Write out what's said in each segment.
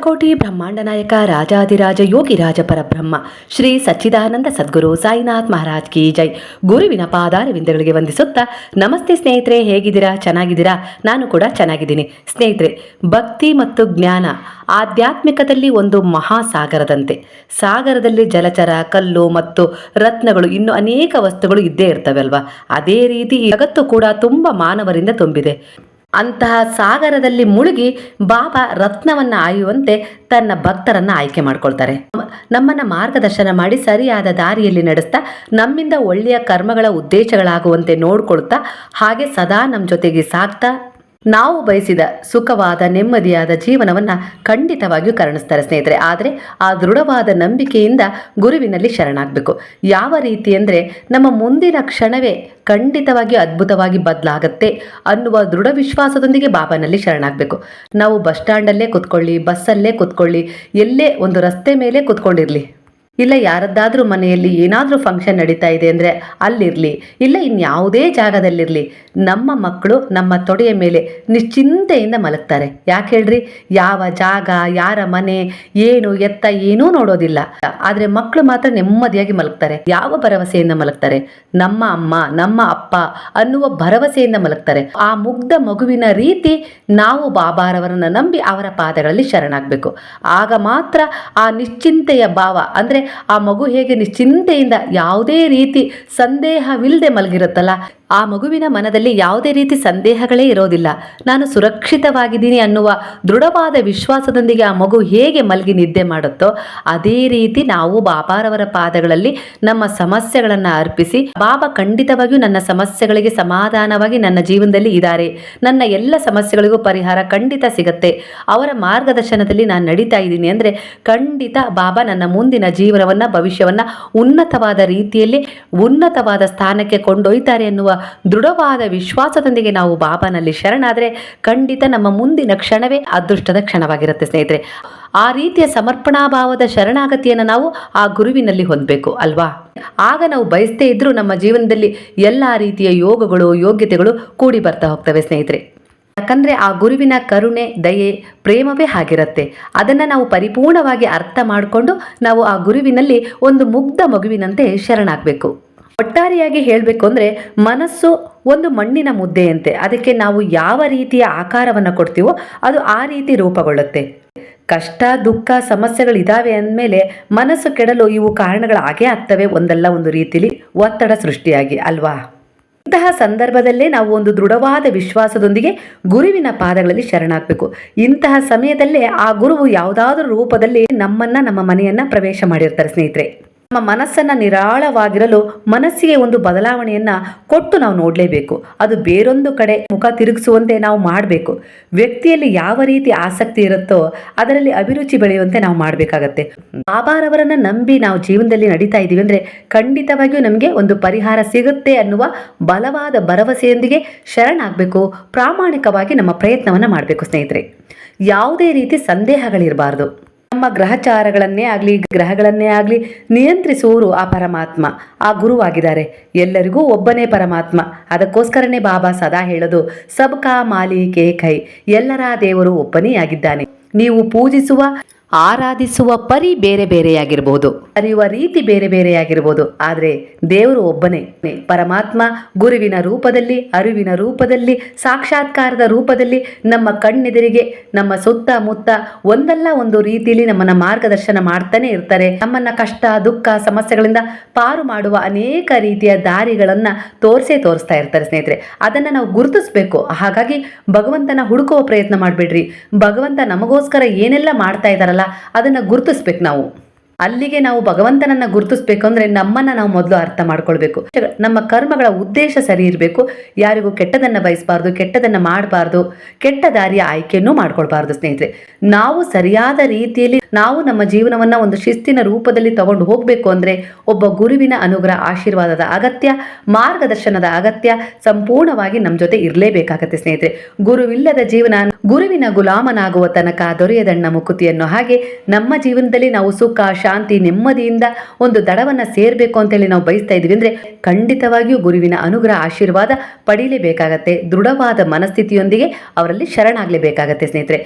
ಕೋಟಿ ಬ್ರಹ್ಮಾಂಡ ನಾಯಕ ರಾಜಾದಿರಾಜ ಯೋಗಿ ರಾಜ ಪರಬ್ರಹ್ಮ, ಶ್ರೀ ಸಚ್ಚಿದಾನಂದ ಸದ್ಗುರು ಸಾಯಿನಾಥ್ ಮಹಾರಾಜ್ ಕಿ ಜೈ. ಗುರುವಿನ ಪಾದಾರವಿಂದಗಳಿಗೆ ವಂದಿಸುತ್ತಾ, ನಮಸ್ತೆ ಸ್ನೇಹಿತರೆ, ಹೇಗಿದ್ದೀರಾ? ಚೆನ್ನಾಗಿದ್ದೀರಾ? ನಾನು ಕೂಡ ಚೆನ್ನಾಗಿದ್ದೀನಿ. ಸ್ನೇಹಿತರೆ, ಭಕ್ತಿ ಮತ್ತು ಜ್ಞಾನ ಆಧ್ಯಾತ್ಮಿಕದಲ್ಲಿ ಒಂದು ಮಹಾಸಾಗರದಂತೆ. ಸಾಗರದಲ್ಲಿ ಜಲಚರ, ಕಲ್ಲು ಮತ್ತು ರತ್ನಗಳು ಇನ್ನು ಅನೇಕ ವಸ್ತುಗಳು ಇದ್ದೇ ಇರ್ತವೆ ಅಲ್ವಾ? ಅದೇ ರೀತಿ ಈ ಜಗತ್ತು ಕೂಡ ತುಂಬ ಮಾನವರಿಂದ ತುಂಬಿದೆ. ಅಂತಹ ಸಾಗರದಲ್ಲಿ ಮುಳುಗಿ ಬಾಬಾ ರತ್ನವನ್ನು ಆಯುವಂತೆ ತನ್ನ ಭಕ್ತರನ್ನ ಆಯ್ಕೆ ಮಾಡ್ಕೊಳ್ತಾರೆ. ನಮ್ಮ- ನಮ್ಮನ್ನ ಮಾರ್ಗದರ್ಶನ ಮಾಡಿ ಸರಿಯಾದ ದಾರಿಯಲ್ಲಿ ನಡೆಸ್ತಾ, ನಮ್ಮಿಂದ ಒಳ್ಳೆಯ ಕರ್ಮಗಳ ಉದ್ದೇಶಗಳಾಗುವಂತೆ ನೋಡ್ಕೊಳ್ತಾ, ಹಾಗೆ ಸದಾ ನಮ್ಮ ಜೊತೆಗೆ ಸಾಗ್ತಾ ನಾವು ಬಯಸಿದ ಸುಖವಾದ, ನೆಮ್ಮದಿಯಾದ ಜೀವನವನ್ನ ಖಂಡಿತವಾಗಿಯೂ ಕರುಣಿಸ್ತಾರೆ ಸ್ನೇಹಿತರೆ. ಆದರೆ ಆ ದೃಢವಾದ ನಂಬಿಕೆಯಿಂದ ಗುರುವಿನಲ್ಲಿ ಶರಣಾಗಬೇಕು. ಯಾವ ರೀತಿ ಅಂದರೆ ನಮ್ಮ ಮುಂದಿನ ಕ್ಷಣವೇ ಖಂಡಿತವಾಗಿ ಅದ್ಭುತವಾಗಿ ಬದಲಾಗತ್ತೆ ಅನ್ನುವ ದೃಢ ವಿಶ್ವಾಸದೊಂದಿಗೆ ಬಾಬಾನಲ್ಲಿ ಶರಣಾಗಬೇಕು. ನಾವು ಬಸ್ ಸ್ಟ್ಯಾಂಡಲ್ಲೇ ಕೂತ್ಕೊಳ್ಳಿ, ಬಸ್ಸಲ್ಲೇ ಕೂತ್ಕೊಳ್ಳಿ, ಎಲ್ಲೇ ಒಂದು ರಸ್ತೆ ಮೇಲೆ ಕುತ್ಕೊಂಡಿರಲಿ. ಇಲ್ಲ ಯಾರದ್ದಾದ್ರೂ ಮನೆಯಲ್ಲಿ ಏನಾದರೂ ಫಂಕ್ಷನ್ ನಡೀತಾ ಇದೆ ಅಂದರೆ ಅಲ್ಲಿರಲಿ, ಇಲ್ಲ ಇನ್ಯಾವುದೇ ಜಾಗದಲ್ಲಿರಲಿ, ನಮ್ಮ ಮಕ್ಕಳು ನಮ್ಮ ತೊಡೆಯ ಮೇಲೆ ನಿಶ್ಚಿಂತೆಯಿಂದ ಮಲಗ್ತಾರೆ. ಯಾಕೆ ಹೇಳ್ರಿ? ಯಾವ ಜಾಗ, ಯಾರ ಮನೆ, ಏನು, ಎತ್ತ, ಏನೂ ನೋಡೋದಿಲ್ಲ. ಆದರೆ ಮಕ್ಕಳು ಮಾತ್ರ ನೆಮ್ಮದಿಯಾಗಿ ಮಲಗ್ತಾರೆ. ಯಾವ ಭರವಸೆಯಿಂದ ಮಲಗ್ತಾರೆ? ನಮ್ಮ ಅಮ್ಮ, ನಮ್ಮ ಅಪ್ಪ ಅನ್ನುವ ಭರವಸೆಯಿಂದ ಮಲಗ್ತಾರೆ. ಆ ಮುಗ್ಧ ಮಗುವಿನ ರೀತಿ ನಾವು ಬಾಬಾರವರನ್ನ ನಂಬಿ ಅವರ ಪಾದಗಳಲ್ಲಿ ಶರಣಾಗಬೇಕು. ಆಗ ಮಾತ್ರ ಆ ನಿಶ್ಚಿಂತೆಯ ಭಾವ ಅಂದರೆ ಆ ಮಗು ಹೇಗೆ ನಿಶ್ಚಿಂತೆಯಿಂದ ಯಾವುದೇ ರೀತಿ ಸಂದೇಹವಿಲ್ಲದೆ ಮಲಗಿರುತ್ತಲ್ಲ, ಆ ಮಗುವಿನ ಮನದಲ್ಲಿ ಯಾವುದೇ ರೀತಿ ಸಂದೇಹಗಳೇ ಇರೋದಿಲ್ಲ. ನಾನು ಸುರಕ್ಷಿತವಾಗಿದ್ದೀನಿ ಅನ್ನುವ ದೃಢವಾದ ವಿಶ್ವಾಸದೊಂದಿಗೆ ಆ ಮಗು ಹೇಗೆ ಮಲಗಿ ನಿದ್ದೆ ಮಾಡುತ್ತೋ, ಅದೇ ರೀತಿ ನಾವು ಬಾಬಾರವರ ಪಾದಗಳಲ್ಲಿ ನಮ್ಮ ಸಮಸ್ಯೆಗಳನ್ನು ಅರ್ಪಿಸಿ, ಬಾಬಾ ಖಂಡಿತವಾಗಿಯೂ ನನ್ನ ಸಮಸ್ಯೆಗಳಿಗೆ ಸಮಾಧಾನವಾಗಿ ನನ್ನ ಜೀವನದಲ್ಲಿ ಇದ್ದಾರೆ. ನನ್ನ ಎಲ್ಲ ಸಮಸ್ಯೆಗಳಿಗೂ ಪರಿಹಾರ ಖಂಡಿತ ಸಿಗತ್ತೆ. ಅವರ ಮಾರ್ಗದರ್ಶನದಲ್ಲಿ ನಾನು ನಡೀತಾ ಇದ್ದೀನಿ. ಅಂದರೆ ಖಂಡಿತ ಬಾಬಾ ನನ್ನ ಮುಂದಿನ ಜೀವನವನ್ನು, ಭವಿಷ್ಯವನ್ನು ಉನ್ನತವಾದ ರೀತಿಯಲ್ಲಿ, ಉನ್ನತವಾದ ಸ್ಥಾನಕ್ಕೆ ಕೊಂಡೊಯ್ತಾರೆ ಎನ್ನುವ ದೃಢವಾದ ವಿಶ್ವಾಸದೊಂದಿಗೆ ನಾವು ಬಾಬಾನಲ್ಲಿ ಶರಣಾದರೆ ಖಂಡಿತ ನಮ್ಮ ಮುಂದಿನ ಕ್ಷಣವೇ ಅದೃಷ್ಟದ ಕ್ಷಣವಾಗಿರುತ್ತೆ ಸ್ನೇಹಿತರೆ. ಆ ರೀತಿಯ ಸಮರ್ಪಣಾ ಭಾವದ ಶರಣಾಗತಿಯನ್ನು ನಾವು ಆ ಗುರುವಿನಲ್ಲಿ ಹೊಂದಬೇಕು, ಅಲ್ವಾ? ಆಗ ನಾವು ಬಯಸ್ತೇ ಇದ್ರೂ ನಮ್ಮ ಜೀವನದಲ್ಲಿ ಎಲ್ಲ ರೀತಿಯ ಯೋಗಗಳು, ಯೋಗ್ಯತೆಗಳು ಕೂಡಿ ಬರ್ತಾ ಹೋಗ್ತವೆ ಸ್ನೇಹಿತರೆ. ಯಾಕಂದ್ರೆ ಆ ಗುರುವಿನ ಕರುಣೆ, ದಯೆ, ಪ್ರೇಮವೇ ಆಗಿರುತ್ತೆ ಅದನ್ನು ನಾವು ಪರಿಪೂರ್ಣವಾಗಿ ಅರ್ಥ ಮಾಡಿಕೊಂಡು ನಾವು ಆ ಗುರುವಿನಲ್ಲಿ ಒಂದು ಮುಗ್ಧ ಮಗುವಿನಂತೆ ಶರಣಾಗಬೇಕು. ಒಟ್ಟಾರೆಯಾಗಿ ಹೇಳಬೇಕು ಅಂದರೆ ಮನಸ್ಸು ಒಂದು ಮಣ್ಣಿನ ಮುದ್ದೆಯಂತೆ. ಅದಕ್ಕೆ ನಾವು ಯಾವ ರೀತಿಯ ಆಕಾರವನ್ನು ಕೊಡ್ತೀವೋ ಅದು ಆ ರೀತಿ ರೂಪಗೊಳ್ಳುತ್ತೆ. ಕಷ್ಟ, ದುಃಖ ಸಮಸ್ಯೆಗಳಿದಾವೆ ಅಂದಮೇಲೆ ಮನಸ್ಸು ಕೆಡಲು ಇವು ಕಾರಣಗಳಾಗೇ ಆಗ್ತವೆ ಒಂದಲ್ಲ ಒಂದು ರೀತಿಲಿ ಒತ್ತಡ ಸೃಷ್ಟಿಯಾಗಿ, ಅಲ್ವಾ? ಇಂತಹ ಸಂದರ್ಭದಲ್ಲೇ ನಾವು ಒಂದು ದೃಢವಾದ ವಿಶ್ವಾಸದೊಂದಿಗೆ ಗುರುವಿನ ಪಾದಗಳಲ್ಲಿ ಶರಣಾಗಬೇಕು. ಇಂತಹ ಸಮಯದಲ್ಲೇ ಆ ಗುರುವು ಯಾವುದಾದ್ರೂ ರೂಪದಲ್ಲಿ ನಮ್ಮನ್ನ, ನಮ್ಮ ಮನೆಯನ್ನ ಪ್ರವೇಶ ಮಾಡಿರ್ತಾರೆ ಸ್ನೇಹಿತರೆ. ನಮ್ಮ ಮನಸ್ಸನ್ನು ನಿರಾಳವಾಗಿರಲು ಮನಸ್ಸಿಗೆ ಒಂದು ಬದಲಾವಣೆಯನ್ನ ಕೊಟ್ಟು ನಾವು ನೋಡಲೇಬೇಕು. ಅದು ಬೇರೊಂದು ಕಡೆ ಮುಖ ತಿರುಗಿಸುವಂತೆ ನಾವು ಮಾಡಬೇಕು. ವ್ಯಕ್ತಿಯಲ್ಲಿ ಯಾವ ರೀತಿ ಆಸಕ್ತಿ ಇರುತ್ತೋ ಅದರಲ್ಲಿ ಅಭಿರುಚಿ ಬೆಳೆಯುವಂತೆ ನಾವು ಮಾಡಬೇಕಾಗತ್ತೆ. ಬಾಬಾರವರನ್ನ ನಂಬಿ ನಾವು ಜೀವನದಲ್ಲಿ ನಡೀತಾ ಇದ್ದೀವಿ ಅಂದರೆ ಖಂಡಿತವಾಗಿಯೂ ನಮಗೆ ಒಂದು ಪರಿಹಾರ ಸಿಗುತ್ತೆ ಅನ್ನುವ ಬಲವಾದ ಭರವಸೆಯೊಂದಿಗೆ ಶರಣಾಗಬೇಕು. ಪ್ರಾಮಾಣಿಕವಾಗಿ ನಮ್ಮ ಪ್ರಯತ್ನವನ್ನು ಮಾಡಬೇಕು ಸ್ನೇಹಿತರೆ. ಯಾವುದೇ ರೀತಿ ಸಂದೇಹಗಳಿರಬಾರ್ದು. ನಮ್ಮ ಗ್ರಹಚಾರಗಳನ್ನೇ ಆಗಲಿ, ಗ್ರಹಗಳನ್ನೇ ಆಗಲಿ ನಿಯಂತ್ರಿಸುವರು ಆ ಪರಮಾತ್ಮ, ಆ ಗುರುವಾಗಿದ್ದಾರೆ. ಎಲ್ಲರಿಗೂ ಒಬ್ಬನೇ ಪರಮಾತ್ಮ. ಅದಕ್ಕೋಸ್ಕರನೇ ಬಾಬಾ ಸದಾ ಹೇಳೋದು, ಸಬ್ಕಾ ಮಾಲಿಕೆ ಕೈ, ಎಲ್ಲರ ದೇವರು ಒಬ್ಬನೇ ಆಗಿದ್ದಾನೆ ನೀವು ಪೂಜಿಸುವ, ಆರಾಧಿಸುವ ಪರಿ ಬೇರೆ ಬೇರೆಯಾಗಿರ್ಬೋದು. ಅರಿಯುವ ರೀತಿ ಬೇರೆ ಬೇರೆಯಾಗಿರ್ಬೋದು. ಆದರೆ ದೇವರು ಒಬ್ಬನೇ. ಪರಮಾತ್ಮ ಗುರುವಿನ ರೂಪದಲ್ಲಿ, ಅರಿವಿನ ರೂಪದಲ್ಲಿ, ಸಾಕ್ಷಾತ್ಕಾರದ ರೂಪದಲ್ಲಿ ನಮ್ಮ ಕಣ್ಣೆದುರಿಗೆ, ನಮ್ಮ ಸುತ್ತಮುತ್ತ ಒಂದಲ್ಲ ಒಂದು ರೀತಿಯಲ್ಲಿ ನಮ್ಮನ್ನ ಮಾರ್ಗದರ್ಶನ ಮಾಡ್ತಾನೆ ಇರ್ತಾರೆ. ನಮ್ಮನ್ನ ಕಷ್ಟ, ದುಃಖ, ಸಮಸ್ಯೆಗಳಿಂದ ಪಾರು ಮಾಡುವ ಅನೇಕ ರೀತಿಯ ದಾರಿಗಳನ್ನು ತೋರಿಸೇ ತೋರಿಸ್ತಾ ಇರ್ತಾರೆ ಸ್ನೇಹಿತರೆ. ಅದನ್ನ ನಾವು ಗುರುತಿಸ್ಬೇಕು. ಹಾಗಾಗಿ ಭಗವಂತನ ಹುಡುಕುವ ಪ್ರಯತ್ನ ಮಾಡಬೇಡ್ರಿ. ಭಗವಂತ ನಮಗೋಸ್ಕರ ಏನೆಲ್ಲ ಮಾಡ್ತಾ ಇದ್ದಾರಲ್ಲ, ಅದನ್ನ ಗುರುತಿಸ್ಬೇಕು ನಾವು. ಅಲ್ಲಿಗೆ ನಾವು ಭಗವಂತನನ್ನ ಗುರುತಿಸ್ಬೇಕು ಅಂದ್ರೆ ನಮ್ಮನ್ನ ನಾವು ಮೊದಲು ಅರ್ಥ ಮಾಡ್ಕೊಳ್ಬೇಕು. ನಮ್ಮ ಕರ್ಮಗಳ ಉದ್ದೇಶ ಸರಿ ಇರಬೇಕು. ಯಾರಿಗೂ ಕೆಟ್ಟದನ್ನ ಬಯಸಬಾರ್ದು, ಕೆಟ್ಟದನ್ನ ಮಾಡಬಾರ್ದು, ಕೆಟ್ಟ ದಾರಿಯ ಆಯ್ಕೆಯನ್ನು ಮಾಡ್ಕೊಳ್ಬಾರ್ದು ಸ್ನೇಹಿತರೆ. ನಾವು ಸರಿಯಾದ ರೀತಿಯಲ್ಲಿ ನಾವು ನಮ್ಮ ಜೀವನವನ್ನ ಒಂದು ಶಿಸ್ತಿನ ರೂಪದಲ್ಲಿ ತಗೊಂಡು ಹೋಗ್ಬೇಕು ಅಂದ್ರೆ ಒಬ್ಬ ಗುರುವಿನ ಅನುಗ್ರಹ, ಆಶೀರ್ವಾದದ ಅಗತ್ಯ, ಮಾರ್ಗದರ್ಶನದ ಅಗತ್ಯ ಸಂಪೂರ್ಣವಾಗಿ ನಮ್ಮ ಜೊತೆ ಇರಲೇಬೇಕಾಗತ್ತೆ ಸ್ನೇಹಿತರೆ. ಗುರುವಿಲ್ಲದ ಜೀವನ, ಗುರುವಿನ ಗುಲಾಮನಾಗುವ ತನಕ ದೊರೆಯದಣ್ಣ ಮುಕುತಿಯನ್ನು ಹಾಗೆ ನಮ್ಮ ಜೀವನದಲ್ಲಿ ನಾವು ಸುಖ ಶಾಂತಿ, ನೆಮ್ಮದಿಯಿಂದ ಒಂದು ದಡವನ್ನು ಸೇರಬೇಕು ಅಂತೇಳಿ ನಾವು ಬಯಸ್ತಾ ಇದ್ವಿ ಅಂದರೆ ಖಂಡಿತವಾಗಿಯೂ ಗುರುವಿನ ಅನುಗ್ರಹ, ಆಶೀರ್ವಾದ ಪಡೀಲೇಬೇಕಾಗತ್ತೆ. ದೃಢವಾದ ಮನಸ್ಥಿತಿಯೊಂದಿಗೆ ಅವರಲ್ಲಿ ಶರಣಾಗಲೇಬೇಕಾಗತ್ತೆ ಸ್ನೇಹಿತರೆ.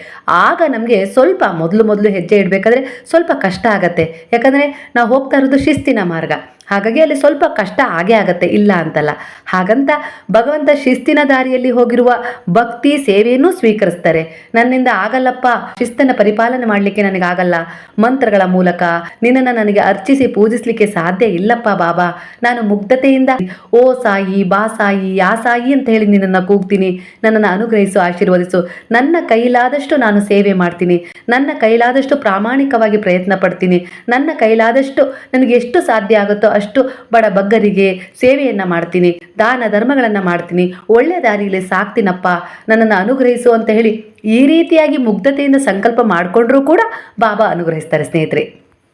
ಆಗ ನಮಗೆ ಸ್ವಲ್ಪ ಮೊದಲು ಮೊದಲು ಹೆಜ್ಜೆ ಇಡಬೇಕಾದ್ರೆ ಸ್ವಲ್ಪ ಕಷ್ಟ ಆಗತ್ತೆ. ಯಾಕಂದರೆ ನಾವು ಹೋಗ್ತಾ ಇರೋದು ಶಿಸ್ತಿನ ಮಾರ್ಗ. ಹಾಗಾಗಿ ಅಲ್ಲಿ ಸ್ವಲ್ಪ ಕಷ್ಟ ಆಗೇ ಆಗತ್ತೆ, ಇಲ್ಲ ಅಂತಲ್ಲ. ಹಾಗಂತ ಭಗವಂತ ಶಿಸ್ತಿನ ದಾರಿಯಲ್ಲಿ ಹೋಗಿರುವ ಭಕ್ತಿ ಸೇವೆಯನ್ನು ಸ್ವೀಕರಿಸ್ತಾರೆ. ನನ್ನಿಂದ ಆಗಲ್ಲಪ್ಪ, ಶಿಸ್ತನ್ನ ಪರಿಪಾಲನೆ ಮಾಡಲಿಕ್ಕೆ ನನಗಾಗಲ್ಲ ಮಂತ್ರಗಳ ಮೂಲಕ ನಿನ್ನನ್ನು ನನಗೆ ಅರ್ಚಿಸಿ ಪೂಜಿಸಲಿಕ್ಕೆ ಸಾಧ್ಯ ಇಲ್ಲಪ್ಪ ಬಾಬಾ. ನಾನು ಮುಗ್ಧತೆಯಿಂದ, ಓ ಸಾಯಿ, ಬಾ ಸಾಯಿ, ಯಾ ಸಾಯಿ ಅಂತ ಹೇಳಿ ನಿನ್ನನ್ನು ಕೂಗ್ತೀನಿ. ನನ್ನನ್ನು ಅನುಗ್ರಹಿಸು, ಆಶೀರ್ವದಿಸು. ನನ್ನ ಕೈಲಾದಷ್ಟು ನಾನು ಸೇವೆ ಮಾಡ್ತೀನಿ. ನನ್ನ ಕೈಲಾದಷ್ಟು ಪ್ರಾಮಾಣಿಕವಾಗಿ ಪ್ರಯತ್ನ ಪಡ್ತೀನಿ. ನನ್ನ ಕೈಲಾದಷ್ಟು ನನಗೆ ಎಷ್ಟು ಸಾಧ್ಯ ಆಗುತ್ತೋ ಅಷ್ಟು ಬಡ ಬಗ್ಗರಿಗೆ ಸೇವೆಯನ್ನು ಮಾಡ್ತೀನಿ, ದಾನ ಧರ್ಮಗಳನ್ನು ಮಾಡ್ತೀನಿ, ಒಳ್ಳೆ ದಾರಿಯಲ್ಲಿ ಸಾಕ್ತೀನಪ್ಪ, ನನ್ನನ್ನು ಅನುಗ್ರಹಿಸು ಅಂತ ಹೇಳಿ ಈ ರೀತಿಯಾಗಿ ಮುಗ್ಧತೆಯಿಂದ ಸಂಕಲ್ಪ ಮಾಡಿಕೊಂಡ್ರೂ ಕೂಡ ಬಾಬಾ ಅನುಗ್ರಹಿಸ್ತಾರೆ ಸ್ನೇಹಿತರೆ.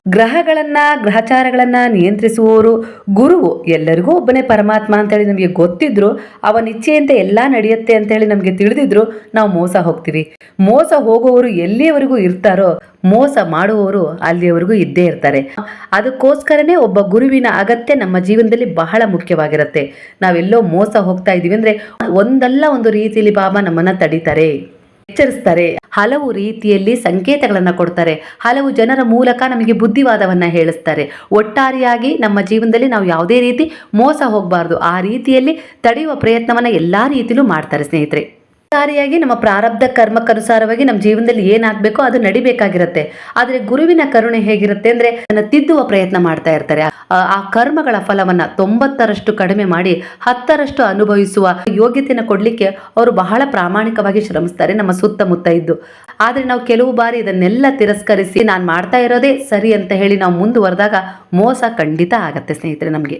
ಗ್ರಹಗಳನ್ನ, ಗ್ರಹಚಾರಗಳನ್ನ ನಿಯಂತ್ರಿಸುವವರು ಗುರುವು. ಎಲ್ಲರಿಗೂ ಒಬ್ಬನೇ ಪರಮಾತ್ಮ ಅಂತೇಳಿ ನಮಗೆ ಗೊತ್ತಿದ್ರು ಅವನ ಇಚ್ಛೆಯಂತೆ ಎಲ್ಲ ನಡೆಯುತ್ತೆ ಅಂತೇಳಿ ನಮಗೆ ತಿಳಿದಿದ್ರು, ನಾವು ಮೋಸ ಹೋಗ್ತೀವಿ. ಮೋಸ ಹೋಗುವವರು ಎಲ್ಲಿಯವರೆಗೂ ಇರ್ತಾರೋ, ಮೋಸ ಮಾಡುವವರು ಅಲ್ಲಿಯವರೆಗೂ ಇದ್ದೇ ಇರ್ತಾರೆ. ಅದಕ್ಕೋಸ್ಕರನೇ ಒಬ್ಬ ಗುರುವಿನ ಅಗತ್ಯ ನಮ್ಮ ಜೀವನದಲ್ಲಿ ಬಹಳ ಮುಖ್ಯವಾಗಿರುತ್ತೆ. ನಾವೆಲ್ಲೋ ಮೋಸ ಹೋಗ್ತಾ ಇದೀವಿ ಅಂದ್ರೆ ಒಂದಲ್ಲ ಒಂದು ರೀತಿಯಲ್ಲಿ ಬಾಬಾ ನಮ್ಮನ್ನ ತಡೀತಾರೆ. ಎಚ್ಚರಿಸ್ತಾರೆ. ಹಲವು ರೀತಿಯಲ್ಲಿ ಸಂಕೇತಗಳನ್ನ ಕೊಡ್ತಾರೆ. ಹಲವು ಜನರ ಮೂಲಕ ನಮಗೆ ಬುದ್ಧಿವಾದವನ್ನ ಹೇಳಿಸ್ತಾರೆ. ಒಟ್ಟಾರೆಯಾಗಿ ನಮ್ಮ ಜೀವನದಲ್ಲಿ ನಾವು ಯಾವುದೇ ರೀತಿ ಮೋಸ ಹೋಗಬಾರ್ದು. ಆ ರೀತಿಯಲ್ಲಿ ತಡೆಯುವ ಪ್ರಯತ್ನವನ್ನ ಎಲ್ಲಾ ರೀತಿಯಲ್ಲೂ ಮಾಡ್ತಾರೆ ಸ್ನೇಹಿತರೆ. ಒಟ್ಟಾರೆಯಾಗಿ ನಮ್ಮ ಪ್ರಾರಬ್ಧ ಕರ್ಮಕ್ಕನುಸಾರವಾಗಿ ನಮ್ಮ ಜೀವನದಲ್ಲಿ ಏನಾಗಬೇಕೋ ಅದು ನಡಿಬೇಕಾಗಿರುತ್ತೆ. ಆದರೆ ಗುರುವಿನ ಕರುಣೆ ಹೇಗಿರುತ್ತೆ ಅಂದ್ರೆ ಅದನ್ನು ತಿದ್ದುವ ಪ್ರಯತ್ನ ಮಾಡ್ತಾ ಇರ್ತಾರೆ. ಆ ಕರ್ಮಗಳ ಫಲವನ್ನ ತೊಂಬತ್ತರಷ್ಟು ಕಡಿಮೆ ಮಾಡಿ ಹತ್ತರಷ್ಟು ಅನುಭವಿಸುವ ಯೋಗ್ಯತೆಯನ್ನು ಕೊಡ್ಲಿಕ್ಕೆ ಅವರು ಬಹಳ ಪ್ರಾಮಾಣಿಕವಾಗಿ ಶ್ರಮಿಸ್ತಾರೆ ನಮ್ಮ ಸುತ್ತಮುತ್ತ ಇದ್ದು. ಆದರೆ ನಾವು ಕೆಲವು ಬಾರಿ ಇದನ್ನೆಲ್ಲ ತಿರಸ್ಕರಿಸಿ ನಾನು ಮಾಡ್ತಾ ಇರೋದೇ ಸರಿ ಅಂತ ಹೇಳಿ ನಾವು ಮುಂದುವರೆದಾಗ ಮೋಸ ಖಂಡಿತ ಆಗತ್ತೆ ಸ್ನೇಹಿತರೆ ನಮಗೆ.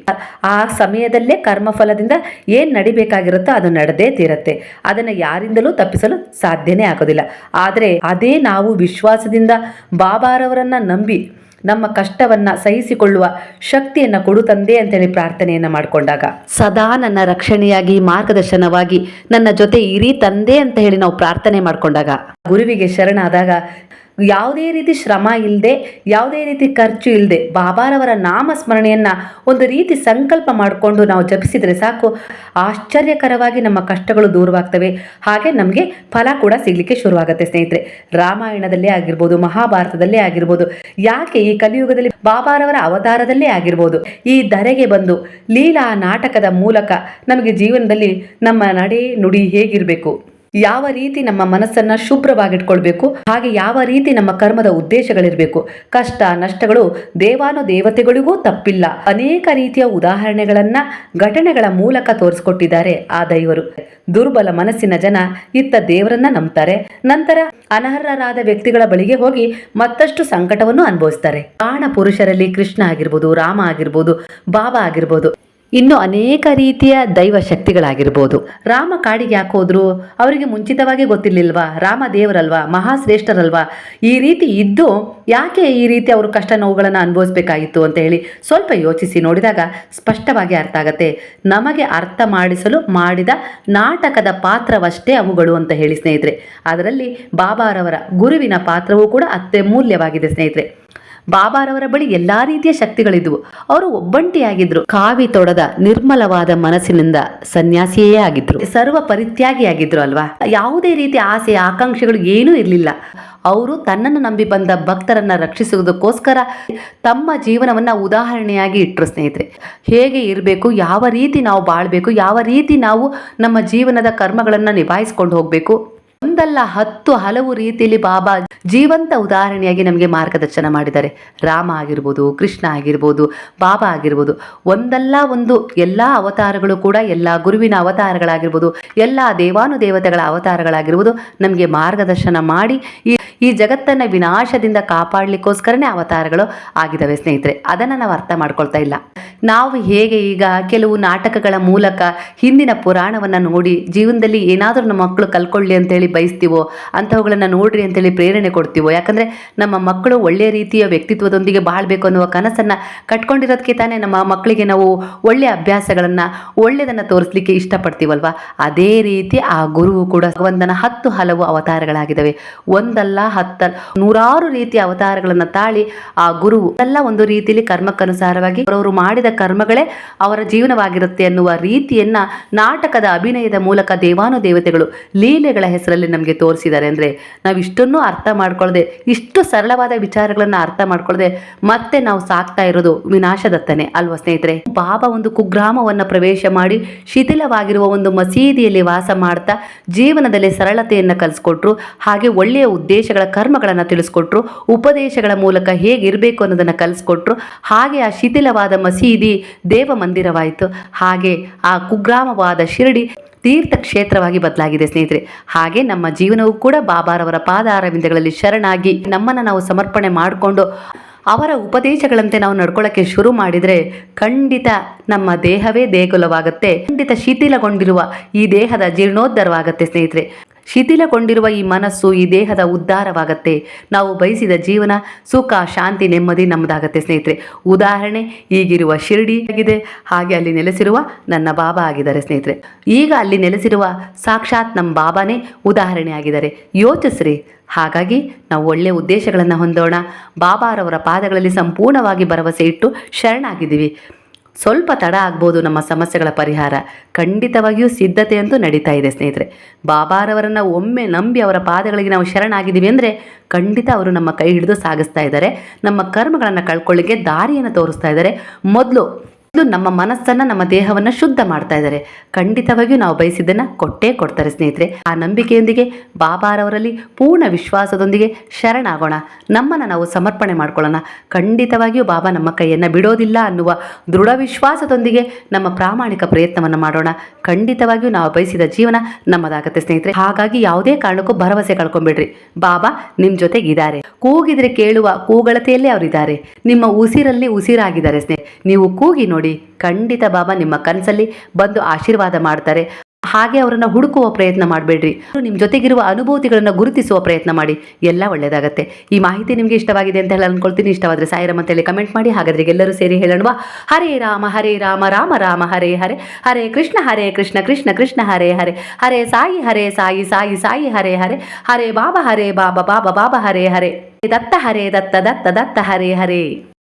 ಆ ಸಮಯದಲ್ಲೇ ಕರ್ಮಫಲದಿಂದ ಏನು ನಡಿಬೇಕಾಗಿರುತ್ತೋ ಅದು ನಡೆದೇ ತೀರತ್ತೆ. ಅದನ್ನ ಯಾರಿಂದಲೂ ತಪ್ಪಿಸಲು ಸಾಧ್ಯನೇ ಆಗೋದಿಲ್ಲ. ಆದರೆ ಅದೇ ನಾವು ವಿಶ್ವಾಸದಿಂದ ಬಾಬಾರವರನ್ನ ನಂಬಿ ನಮ್ಮ ಕಷ್ಟವನ್ನ ಸಹಿಸಿಕೊಳ್ಳುವ ಶಕ್ತಿಯನ್ನ ಕೊಡು ತಂದೆ ಅಂತೇಳಿ ಪ್ರಾರ್ಥನೆಯನ್ನ ಮಾಡಿಕೊಂಡಾಗ. ಸದಾ ನನ್ನ ರಕ್ಷಣೆಯಾಗಿ ಮಾರ್ಗದರ್ಶನವಾಗಿ ನನ್ನ ಜೊತೆ ಇರಿ ತಂದೆ ಅಂತ ಹೇಳಿ ನಾವು ಪ್ರಾರ್ಥನೆ ಮಾಡಿಕೊಂಡಾಗ. ಗುರುವಿಗೆ ಶರಣಾದಾಗ ಯಾವುದೇ ರೀತಿ ಶ್ರಮ ಇಲ್ಲದೆ ಯಾವುದೇ ರೀತಿ ಖರ್ಚು ಇಲ್ಲದೆ ಬಾಬಾರವರ ನಾಮ ಸ್ಮರಣೆಯನ್ನ ಒಂದು ರೀತಿ ಸಂಕಲ್ಪ ಮಾಡಿಕೊಂಡು ನಾವು ಜಪಿಸಿದರೆ ಸಾಕು. ಆಶ್ಚರ್ಯಕರವಾಗಿ ನಮ್ಮ ಕಷ್ಟಗಳು ದೂರವಾಗ್ತವೆ. ಹಾಗೆ ನಮಗೆ ಫಲ ಕೂಡ ಸಿಗಲಿಕ್ಕೆ ಶುರುವಾಗುತ್ತೆ ಸ್ನೇಹಿತರೆ. ರಾಮಾಯಣದಲ್ಲೇ ಆಗಿರ್ಬೋದು, ಮಹಾಭಾರತದಲ್ಲೇ ಆಗಿರ್ಬೋದು, ಯಾಕೆ ಈ ಕಲಿಯುಗದಲ್ಲಿ ಬಾಬಾರವರ ಅವತಾರದಲ್ಲೇ ಆಗಿರ್ಬೋದು, ಈ ಧರೆಗೆ ಬಂದು ಲೀಲಾ ನಾಟಕದ ಮೂಲಕ ನಮಗೆ ಜೀವನದಲ್ಲಿ ನಮ್ಮ ನಡೆ ನುಡಿ ಹೇಗಿರಬೇಕು? ಯಾವ ರೀತಿ ನಮ್ಮ ಮನಸ್ಸನ್ನ ಶುಭ್ರವಾಗಿಟ್ಕೊಳ್ಬೇಕು, ಹಾಗೆ ಯಾವ ರೀತಿ ನಮ್ಮ ಕರ್ಮದ ಉದ್ದೇಶಗಳಿರಬೇಕು. ಕಷ್ಟ, ನಷ್ಟಗಳು ದೇವಾನು ದೇವತೆಗಳಿಗೂ ತಪ್ಪಿಲ್ಲ. ಅನೇಕ ರೀತಿಯ ಉದಾಹರಣೆಗಳನ್ನ ಘಟನೆಗಳ ಮೂಲಕ ತೋರಿಸಿಕೊಟ್ಟಿದ್ದಾರೆ ಆ ದೈವರು. ದುರ್ಬಲ ಮನಸ್ಸಿನ ಜನ ಇತ್ತ ದೇವರನ್ನ ನಂಬ್ತಾರೆ. ನಂತರ ಅನರ್ಹರಾದ ವ್ಯಕ್ತಿಗಳ ಬಳಿಗೆ ಹೋಗಿ ಮತ್ತಷ್ಟು ಸಂಕಟವನ್ನು ಅನುಭವಿಸ್ತಾರೆ. ಕಾಣ ಪುರುಷರಲ್ಲಿ ಕೃಷ್ಣ ಆಗಿರ್ಬೋದು, ರಾಮ ಆಗಿರ್ಬೋದು, ಬಾಬಾ ಆಗಿರ್ಬೋದು. ಇನ್ನು ಅನೇಕ ರೀತಿಯ ದೈವ ಶಕ್ತಿಗಳಾಗಿರ್ಬೋದು. ರಾಮ ಕಾಡಿಗೆ ಯಾಕೆ ಹೋದ್ರು? ಅವರಿಗೆ ಮುಂಚಿತವಾಗಿ ಗೊತ್ತಿರ್ಲಿಲ್ವಾ? ರಾಮ ದೇವರಲ್ವಾ? ಮಹಾಶ್ರೇಷ್ಠರಲ್ವಾ? ಈ ರೀತಿ ಇದ್ದು ಯಾಕೆ ಈ ರೀತಿ ಅವರು ಕಷ್ಟ ನೋವುಗಳನ್ನು ಅನುಭವಿಸಬೇಕಾಗಿತ್ತು ಅಂತ ಹೇಳಿ ಸ್ವಲ್ಪ ಯೋಚಿಸಿ ನೋಡಿದಾಗ ಸ್ಪಷ್ಟವಾಗಿ ಅರ್ಥ ಆಗತ್ತೆ. ನಮಗೆ ಅರ್ಥ ಮಾಡಿಸಲು ಮಾಡಿದ ನಾಟಕದ ಪಾತ್ರವಷ್ಟೇ ಅವುಗಳು ಅಂತ ಹೇಳಿ ಸ್ನೇಹಿತರೆ. ಅದರಲ್ಲಿ ಬಾಬಾರವರ ಗುರುವಿನ ಪಾತ್ರವೂ ಕೂಡ ಅತ್ಯಮೂಲ್ಯವಾಗಿದೆ ಸ್ನೇಹಿತರೆ. ಬಾಬಾರವರ ಬಳಿ ಎಲ್ಲಾ ರೀತಿಯ ಶಕ್ತಿಗಳಿದ್ವು. ಅವರು ಒಬ್ಬಂಟಿಯಾಗಿದ್ರು. ಕಾವಿ ತೊಡದ ನಿರ್ಮಲವಾದ ಮನಸ್ಸಿನಿಂದ ಸನ್ಯಾಸಿಯೇ ಆಗಿದ್ರು. ಸರ್ವ ಪರಿತ್ಯಾಗಿಯಾಗಿದ್ರು ಅಲ್ವಾ? ಯಾವುದೇ ರೀತಿಯ ಆಸೆ, ಆಕಾಂಕ್ಷೆಗಳು ಏನೂ ಇರಲಿಲ್ಲ. ಅವರು ತನ್ನನ್ನು ನಂಬಿ ಬಂದ ಭಕ್ತರನ್ನ ರಕ್ಷಿಸುವುದಕ್ಕೋಸ್ಕರ ತಮ್ಮ ಜೀವನವನ್ನ ಉದಾಹರಣೆಯಾಗಿ ಇಟ್ಟರು ಸ್ನೇಹಿತರೆ. ಹೇಗೆ ಇರಬೇಕು, ಯಾವ ರೀತಿ ನಾವು ಬಾಳ್ಬೇಕು, ಯಾವ ರೀತಿ ನಾವು ನಮ್ಮ ಜೀವನದ ಕರ್ಮಗಳನ್ನು ನಿಭಾಯಿಸ್ಕೊಂಡು ಹೋಗಬೇಕು ಒಂದಲ್ಲ ಹತ್ತು ಹಲವು ರೀತಿಯಲ್ಲಿ ಬಾಬಾ ಜೀವಂತ ಉದಾಹರಣೆಯಾಗಿ ನಮಗೆ ಮಾರ್ಗದರ್ಶನ ಮಾಡಿದ್ದಾರೆ. ರಾಮ ಆಗಿರ್ಬೋದು, ಕೃಷ್ಣ ಆಗಿರ್ಬೋದು, ಬಾಬಾ ಆಗಿರ್ಬೋದು. ಒಂದಲ್ಲ ಒಂದು ಎಲ್ಲ ಅವತಾರಗಳು ಕೂಡ ಎಲ್ಲ ಗುರುವಿನ ಅವತಾರಗಳಾಗಿರ್ಬೋದು, ಎಲ್ಲ ದೇವಾನು ದೇವತೆಗಳ ಅವತಾರಗಳಾಗಿರ್ಬೋದು ನಮಗೆ ಮಾರ್ಗದರ್ಶನ ಮಾಡಿ ಈ ಈ ಜಗತ್ತನ್ನು ವಿನಾಶದಿಂದ ಕಾಪಾಡಲಿಕ್ಕೋಸ್ಕರನೇ ಅವತಾರಗಳು ಆಗಿದ್ದಾವೆ ಸ್ನೇಹಿತರೆ. ಅದನ್ನು ನಾವು ಅರ್ಥ ಮಾಡ್ಕೊಳ್ತಾ ಇಲ್ಲ. ನಾವು ಹೇಗೆ ಈಗ ಕೆಲವು ನಾಟಕಗಳ ಮೂಲಕ ಹಿಂದಿನ ಪುರಾಣವನ್ನು ನೋಡಿ ಜೀವನದಲ್ಲಿ ಏನಾದರೂ ನಮ್ಮ ಮಕ್ಕಳು ಕಲ್ಕೊಳ್ಳಿ ಅಂತೇಳಿ ಬಯಸ್ತೀವೋ, ಅಂಥವುಗಳನ್ನು ನೋಡ್ರಿ ಅಂತೇಳಿ ಪ್ರೇರಣೆ ಕೊಡ್ತೀವೋ? ಯಾಕಂದರೆ ನಮ್ಮ ಮಕ್ಕಳು ಒಳ್ಳೆಯ ರೀತಿಯ ವ್ಯಕ್ತಿತ್ವದೊಂದಿಗೆ ಬಾಳ್ಬೇಕು ಅನ್ನುವ ಕನಸನ್ನು ಕಟ್ಕೊಂಡಿರೋದಕ್ಕೆ ತಾನೇ ನಮ್ಮ ಮಕ್ಕಳಿಗೆ ನಾವು ಒಳ್ಳೆಯ ಅಭ್ಯಾಸಗಳನ್ನು ಒಳ್ಳೆಯದನ್ನು ತೋರಿಸ್ಲಿಕ್ಕೆ ಇಷ್ಟಪಡ್ತೀವಲ್ವಾ? ಅದೇ ರೀತಿ ಆ ಗುರುವು ಕೂಡ ಒಂದನ್ನು ಹತ್ತು ಹಲವು ಅವತಾರಗಳಾಗಿದ್ದಾವೆ ಒಂದಲ್ಲ ಹತ್ತ ನೂರಾರು ರೀತಿಯ ಅವತಾರಗಳನ್ನ ತಾಳಿ ಆ ಗುರು ಎಲ್ಲ ಒಂದು ರೀತಿಯಲ್ಲಿ ಕರ್ಮಕ್ಕನುಸಾರವಾಗಿ ಅವರು ಮಾಡಿದ ಕರ್ಮಗಳೇ ಅವರ ಜೀವನವಾಗಿರುತ್ತೆ ಅನ್ನುವ ರೀತಿಯನ್ನ ನಾಟಕದ ಅಭಿನಯದ ಮೂಲಕ ದೇವಾನು ದೇವತೆಗಳು ಲೀಲೆಗಳ ಹೆಸರಲ್ಲಿ ನಮಗೆ ತೋರಿಸಿದ್ದಾರೆ ಅಂದ್ರೆ ನಾವು ಇಷ್ಟನ್ನು ಅರ್ಥ ಮಾಡ್ಕೊಳ್ಳದೆ ಇಷ್ಟು ಸರಳವಾದ ವಿಚಾರಗಳನ್ನ ಅರ್ಥ ಮಾಡ್ಕೊಳ್ಳದೆ ಮತ್ತೆ ನಾವು ಸಾಕ್ತಾ ಇರೋದು ವಿನಾಶದತ್ತನೆ ಅಲ್ವಾ ಸ್ನೇಹಿತರೆ? ಬಾಬಾ ಒಂದು ಕುಗ್ರಾಮವನ್ನ ಪ್ರವೇಶ ಮಾಡಿ ಶಿಥಿಲವಾಗಿರುವ ಒಂದು ಮಸೀದಿಯಲ್ಲಿ ವಾಸ ಮಾಡ್ತಾ ಜೀವನದಲ್ಲಿ ಸರಳತೆಯನ್ನು ಕಲಿಸ್ಕೊಟ್ರು, ಹಾಗೆ ಒಳ್ಳೆಯ ಉದ್ದೇಶಗಳ ಕರ್ಮಗಳನ್ನು ತಿಳಿಸ್ಕೊಟ್ರು, ಉಪದೇಶಗಳ ಮೂಲಕ ಹೇಗಿರಬೇಕು ಅನ್ನೋದನ್ನು ಕಲಿಸ್ಕೊಟ್ರು. ಹಾಗೆ ಆ ಶಿಥಿಲವಾದ ಮಸೀದಿ ದೇವ ಮಂದಿರವಾಯಿತು. ಹಾಗೆ ಆ ಕುಗ್ರಾಮವಾದ ಶಿರಡಿ ತೀರ್ಥಕ್ಷೇತ್ರವಾಗಿ ಬದಲಾಗಿದೆ ಸ್ನೇಹಿತರೆ. ಹಾಗೆ ನಮ್ಮ ಜೀವನವೂ ಕೂಡ ಬಾಬಾರವರ ಪಾದಾರವಿಂದಗಳಲ್ಲಿ ಶರಣಾಗಿ ನಮ್ಮನ್ನು ನಾವು ಸಮರ್ಪಣೆ ಮಾಡಿಕೊಂಡು ಅವರ ಉಪದೇಶಗಳಂತೆ ನಾವು ನಡ್ಕೊಳ್ಳೋಕ್ಕೆ ಶುರು ಮಾಡಿದರೆ ಖಂಡಿತ ನಮ್ಮ ದೇಹವೇ ದೇಗುಲವಾಗುತ್ತೆ. ಖಂಡಿತ ಶಿಥಿಲಗೊಂಡಿರುವ ಈ ದೇಹದ ಜೀರ್ಣೋದ್ಧಾರವಾಗುತ್ತೆ ಸ್ನೇಹಿತರೆ. ಶಿಥಿಲಗೊಂಡಿರುವ ಈ ಮನಸ್ಸು ಈ ದೇಹದ ಉದ್ಧಾರವಾಗತ್ತೆ. ನಾವು ಬಯಸಿದ ಜೀವನ ಸುಖ, ಶಾಂತಿ, ನೆಮ್ಮದಿ ನಮ್ಮದಾಗತ್ತೆ ಸ್ನೇಹಿತರೆ. ಉದಾಹರಣೆ, ಈಗಿರುವ ಶಿರಡಿ ಆಗಿದೆ. ಹಾಗೆ ಅಲ್ಲಿ ನೆಲೆಸಿರುವ ನನ್ನ ಬಾಬಾ ಆಗಿದ್ದಾರೆ ಸ್ನೇಹಿತರೆ. ಈಗ ಅಲ್ಲಿ ನೆಲೆಸಿರುವ ಸಾಕ್ಷಾತ್ ನಮ್ಮ ಬಾಬಾನೇ ಉದಾಹರಣೆ ಆಗಿದ್ದಾರೆ. ಯೋಚಿಸ್ರಿ. ಹಾಗಾಗಿ ನಾವು ಒಳ್ಳೆಯ ಉದ್ದೇಶಗಳನ್ನು ಹೊಂದೋಣ. ಬಾಬಾರವರ ಪಾದಗಳಲ್ಲಿ ಸಂಪೂರ್ಣವಾಗಿ ಭರವಸೆ ಇಟ್ಟು ಶರಣಾಗಿದ್ದೀವಿ. ಸ್ವಲ್ಪ ತಡ ಆಗ್ಬೋದು ನಮ್ಮ ಸಮಸ್ಯೆಗಳ ಪರಿಹಾರ. ಖಂಡಿತವಾಗಿಯೂ ಸಿದ್ಧತೆ ಅಂತೂ ನಡೀತಾ ಇದೆ ಸ್ನೇಹಿತರೆ. ಬಾಬಾರವರನ್ನು ಒಮ್ಮೆ ನಂಬಿ ಅವರ ಪಾದಗಳಿಗೆ ನಾವು ಶರಣಾಗಿದ್ದೀವಿ ಅಂದರೆ ಖಂಡಿತ ಅವರು ನಮ್ಮ ಕೈ ಹಿಡಿದು ಸಾಗಿಸ್ತಾ ಇದ್ದಾರೆ. ನಮ್ಮ ಕರ್ಮಗಳನ್ನು ಕಳ್ಕೊಳ್ಳಿಕ್ಕೆ ದಾರಿಯನ್ನು ತೋರಿಸ್ತಾ ಇದ್ದಾರೆ. ಮೊದಲು ನಮ್ಮ ಮನಸ್ಸನ್ನ, ನಮ್ಮ ದೇಹವನ್ನ ಶುದ್ಧ ಮಾಡ್ತಾ ಇದ್ದಾರೆ. ಖಂಡಿತವಾಗಿಯೂ ನಾವು ಬಯಸಿದ್ದನ್ನ ಕೊಟ್ಟೇ ಕೊಡ್ತಾರೆ ಸ್ನೇಹಿತರೆ. ಆ ನಂಬಿಕೆಯೊಂದಿಗೆ, ಬಾಬಾರವರಲ್ಲಿ ಪೂರ್ಣ ವಿಶ್ವಾಸದೊಂದಿಗೆ ಶರಣಾಗೋಣ. ನಮ್ಮನ್ನ ನಾವು ಸಮರ್ಪಣೆ ಮಾಡ್ಕೊಳ್ಳೋಣ. ಖಂಡಿತವಾಗಿಯೂ ಬಾಬಾ ನಮ್ಮ ಕೈಯನ್ನು ಬಿಡೋದಿಲ್ಲ ಅನ್ನುವ ದೃಢ ವಿಶ್ವಾಸದೊಂದಿಗೆ ನಮ್ಮ ಪ್ರಾಮಾಣಿಕ ಪ್ರಯತ್ನವನ್ನು ಮಾಡೋಣ. ಖಂಡಿತವಾಗಿಯೂ ನಾವು ಬಯಸಿದ ಜೀವನ ನಮ್ಮದಾಗತ್ತೆ ಸ್ನೇಹಿತರೆ. ಹಾಗಾಗಿ ಯಾವುದೇ ಕಾರಣಕ್ಕೂ ಭರವಸೆ ಕಳ್ಕೊಂಡ್ಬಿಡ್ರಿ. ಬಾಬಾ ನಿಮ್ಮ ಜೊತೆಗಿದ್ದಾರೆ ಕೂಗಿದ್ರೆ ಕೇಳುವ ಕೂಗಳತೆಯಲ್ಲೇ ಅವರಿದ್ದಾರೆ ನಿಮ್ಮ ಉಸಿರಲ್ಲಿ ಉಸಿರಾಗಿದ್ದಾರೆ ಸ್ನೇಹಿತರೆ ನೀವು ಕೂಗಿ ನೋಡಿ ಖಂಡಿತ ಬಾಬಾ ನಿಮ್ಮ ಕನಸಲ್ಲಿ ಬಂದು ಆಶೀರ್ವಾದ ಮಾಡ್ತಾರೆ. ಹಾಗೆ ಅವರನ್ನು ಹುಡುಕುವ ಪ್ರಯತ್ನ ಮಾಡಬೇಡ್ರಿ. ನಿಮ್ಮ ಜೊತೆಗಿರುವ ಅನುಭೂತಿಗಳನ್ನು ಗುರುತಿಸುವ ಪ್ರಯತ್ನ ಮಾಡಿ. ಎಲ್ಲ ಒಳ್ಳೆಯದಾಗುತ್ತೆ ಈ ಮಾಹಿತಿ ನಿಮಗೆ ಇಷ್ಟವಾಗಿದೆ ಅಂತ ಹೇಳಿ ಅನ್ಕೊಳ್ತೀನಿ. ಇಷ್ಟವಾದರೆ ಸಾಯಿರಮ್ ಅಂತೇಳಿ ಕಮೆಂಟ್ ಮಾಡಿ. ಹಾಗಾದ್ರೆ ಎಲ್ಲರೂ ಸೇರಿ ಹೇಳೋಣ ಹರೇ ರಾಮ ಹರೇ ರಾಮ ರಾಮ ರಾಮ, ಹರೇ ಹರೇ. ಹರೇ ಕೃಷ್ಣ ಹರೇ ಕೃಷ್ಣ ಕೃಷ್ಣ ಕೃಷ್ಣ, ಹರೇ ಹರೇ. ಹರೇ ಸಾಯಿ ಹರೇ ಸಾಯಿ ಸಾಯಿ ಸಾಯಿ, ಹರೇ ಹರೇ. ಹರೇ ಬಾಬಾ ಹರೇ ಬಾಬಾ ಬಾಬಾ ಬಾಬಾ ಹರೇ. ಹರೇ ದತ್ತ ಹರೇ ದತ್ತ ದತ್ತ ದತ್ತ, ಹರೇ ಹರೇ.